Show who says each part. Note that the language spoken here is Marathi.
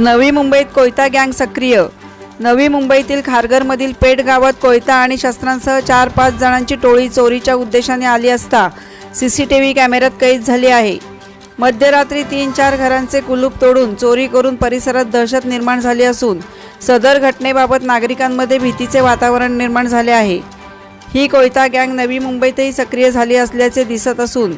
Speaker 1: नवी मुंबईत कोयता गँग सक्रिय. नवी मुंबईतील खारघरमधील पेठ गावात कोयता आणि शस्त्रांसह चार पाच जणांची टोळी चोरीच्या उद्देशाने आली असता सी सी टी व्ही कॅमेऱ्यात कैद झाली आहे. मध्यरात्री तीन चार घरांचे कुलूप तोडून चोरी करून परिसरात दहशत निर्माण झाली असून सदर घटनेबाबत नागरिकांमध्ये भीतीचे वातावरण निर्माण झाले आहे. ही कोयता गँग नवी मुंबईतही सक्रिय झाली असल्याचे दिसत असून